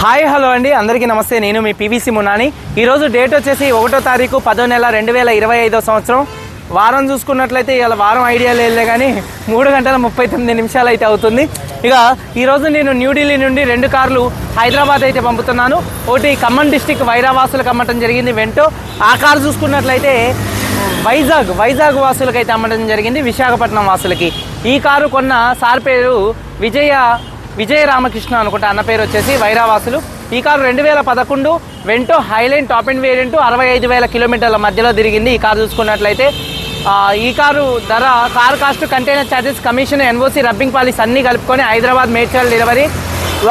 Hi hello అండి. అందరికీ నమస్తే. నేను మీ పీవీసీ మునాని ఈరోజు డేట్ వచ్చేసి ఒకటో తారీఖు పదో నెల రెండు వేల ఇరవై ఐదో సంవత్సరం. వారం చూసుకున్నట్లయితే ఇలా వారం ఐడియా లేదులే కానీ మూడు గంటల ముప్పై తొమ్మిది నిమిషాలు అయితే అవుతుంది. ఇక ఈరోజు నేను న్యూఢిల్లీ నుండి రెండు కార్లు హైదరాబాద్ అయితే పంపుతున్నాను. ఒకటి ఖమ్మం డిస్టిక్ వైరావాసులకు అమ్మటం జరిగింది వెంటో. ఆ కారు చూసుకున్నట్లయితే వైజాగ్ వైజాగ్ వాసులకి అయితే అమ్మడం జరిగింది విశాఖపట్నం వాసులకి. ఈ కారు కొన్న సార్ పేరు విజయ విజయ రామకృష్ణ అనుకుంటా అన్న పేరు వచ్చేసి వైరావాసులు. ఈ కారు రెండు వేల పదకొండు Vento Highline top and variant అరవై ఐదు వేల కిలోమీటర్ల మధ్యలో తిరిగింది. ఈ కారు చూసుకున్నట్లయితే ఈ కారు ధర car cost container charges commission NOC rubbing polish అన్నీ కలుపుకొని హైదరాబాద్ మేడ్చల్ డెలివరీ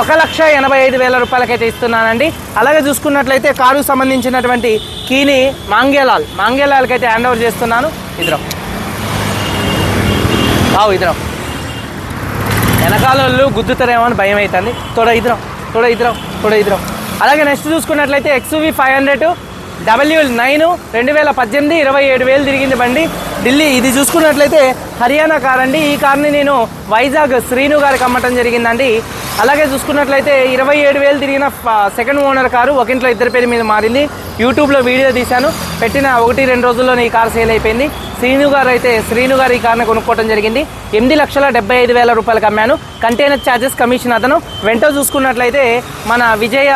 ఒక లక్ష ఎనభై ఐదు వేల రూపాయలకైతే ఇస్తున్నానండి. అలాగే చూసుకున్నట్లయితే కారుకు సంబంధించినటువంటి కీని మాంగేలాల్ మాంగేలాల్కి అయితే హ్యాండ్ ఓవర్ చేస్తున్నాను. ఇద్దరం బావు ఇద్దరం వెనకాల వాళ్ళు గుద్దుతారేమో అని భయం అవుతుంది తోడ ఇద్దరం తోడ ఇద్దరం తోడ ఇద్దరం అలాగే నెక్స్ట్ చూసుకున్నట్లయితే XV five hundred W nine రెండు వేల పద్దెనిమిది ఇరవై ఏడు వేలు తిరిగింది బండి. ఢిల్లీ ఇది చూసుకున్నట్లయితే హర్యానా కార్ అండి. ఈ కార్ని నేను వైజాగ్ శ్రీను గారికి అమ్మటం జరిగిందండి. అలాగే చూసుకున్నట్లయితే ఇరవై ఏడు వేలు తిరిగిన సెకండ్ ఓనర్ కారు ఒకింట్లో ఇద్దరి పేరు మీద మారింది. యూట్యూబ్లో వీడియో తీశాను. పెట్టిన ఒకటి రెండు రోజుల్లోనే ఈ కార్ సేల్ అయిపోయింది. శ్రీను గారు అయితే శ్రీను గారు ఈ కార్ని కొనుక్కోవడం జరిగింది. ఎనిమిది లక్షల డెబ్బై ఐదు వేల రూపాయలకు అమ్మాను. కంటైనర్ ఛార్జెస్ కమిషన్ అతను. వెంట చూసుకున్నట్లయితే మన విజయ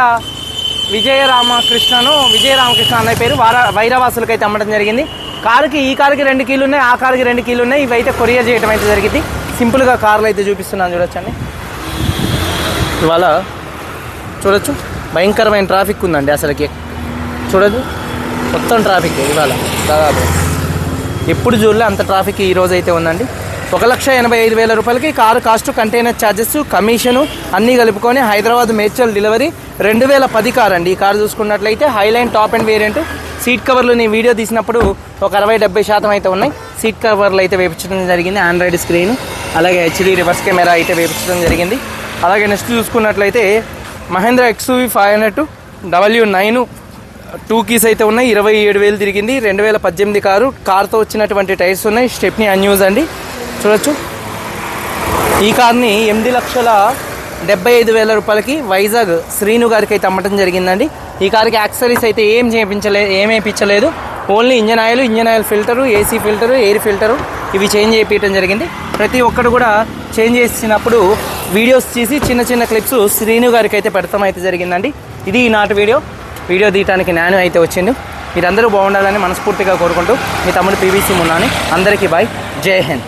విజయ రామకృష్ణను విజయ రామకృష్ణ అనే పేరు వార వైరవాసులకు అయితే అమ్మడం జరిగింది. కారుకి ఈ కారుకి రెండు కీలు ఉన్నాయి ఆ కారుకి రెండు కీలు ఉన్నాయి. ఇవి అయితే కొరియర్ చేయడం అయితే జరిగింది. సింపుల్గా కార్లు అయితే చూపిస్తున్నాను చూడొచ్చండి ఇవాళ చూడొచ్చు. భయంకరమైన ట్రాఫిక్ ఉందండి అసలుకి. చూడదు మొత్తం ట్రాఫిక్ ఇవాళ దాదాపు. ఎప్పుడు చూడలే అంత ట్రాఫిక్ ఈ రోజు అయితే ఉందండి. ఒక లక్ష ఎనభై ఐదు వేల రూపాయలకి car cost container charges commission అన్నీ కలుపుకొని హైదరాబాద్ మేడ్చల్ డెలివరీ రెండు వేల పది కార్ అండి. ఈ కారు చూసుకున్నట్లయితే Highline top and variant seat కవర్లు నేను వీడియో తీసినప్పుడు ఒక అరవై డెబ్బై శాతం అయితే ఉన్నాయి. సీట్ కవర్లు అయితే వేపించడం జరిగింది ఆండ్రాయిడ్ స్క్రీన్ అలాగే హెచ్డి రివర్స్ కెమెరా అయితే వేపించడం జరిగింది. అలాగే నెక్స్ట్ చూసుకున్నట్లయితే Mahindra XUV five hundred W nine two keys అయితే ఉన్నాయి. ఇరవై ఏడు వేలు తిరిగింది. రెండు వేల పద్దెనిమిది కారు కార్తో వచ్చినటువంటి టైర్స్ ఉన్నాయి. స్టెప్ని అన్యూజ్ అండి. చూడొచ్చు. ఈ కార్ని ఎనిమిది లక్షల డెబ్బై ఐదు వేల రూపాయలకి వైజాగ్ శ్రీను గారికి అయితే అమ్మటం జరిగిందండి. ఈ కార్కి యాక్సరీస్ అయితే ఏం చేయించలేదు ఏం వేయించలేదు only engine oil engine oil filter AC filter air filter ఇవి చేంజ్ చేయించడం జరిగింది. ప్రతి ఒక్కరు కూడా చేంజ్ చేసినప్పుడు వీడియోస్ తీసి చిన్న చిన్న క్లిప్స్ శ్రీను గారికి అయితే పెడతాం అయితే జరిగిందండి. ఇది ఈనాటి వీడియో. వీడియో తీయడానికి నేను అయితే వచ్చిండు. మీరందరూ బాగుండాలని మనస్ఫూర్తిగా కోరుకుంటూ మీ తమ్ముడు పీవీసీ మున్నాని అందరికీ బాయ్ జై హింద్.